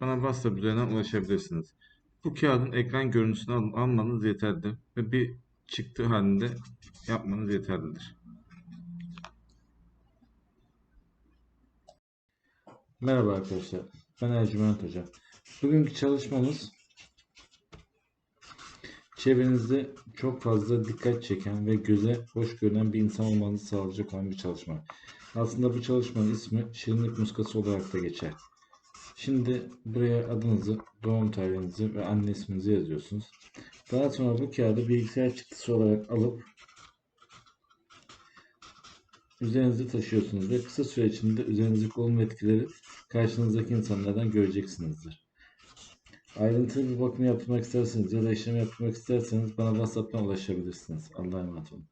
bana WhatsApp üzerinden ulaşabilirsiniz. Bu kağıdın ekran görüntüsünü al- almanız yeterlidir ve bir çıktı halinde yapmanız yeterlidir. Merhaba arkadaşlar. Ben Ercüment Hoca. Bugünkü çalışmamız çevrenizde çok fazla dikkat çeken ve göze hoş görünen bir insan olmanızı sağlayacak olan bir çalışma. Aslında bu çalışmanın ismi şirinlik muskası olarak da geçer. Şimdi buraya adınızı, doğum tarihinizi ve anne isminizi yazıyorsunuz. Daha sonra bu kağıdı bilgisayar çıktısı olarak alıp üzerinizde taşıyorsunuz ve kısa süre içinde üzerinizdeki olumlu etkileri karşınızdaki insanlardan göreceksinizdir. Ayrıntılı bir bakım yaptırmak isterseniz ya da işlem yaptırmak isterseniz bana WhatsApp'tan ulaşabilirsiniz. Allah'a emanet olun.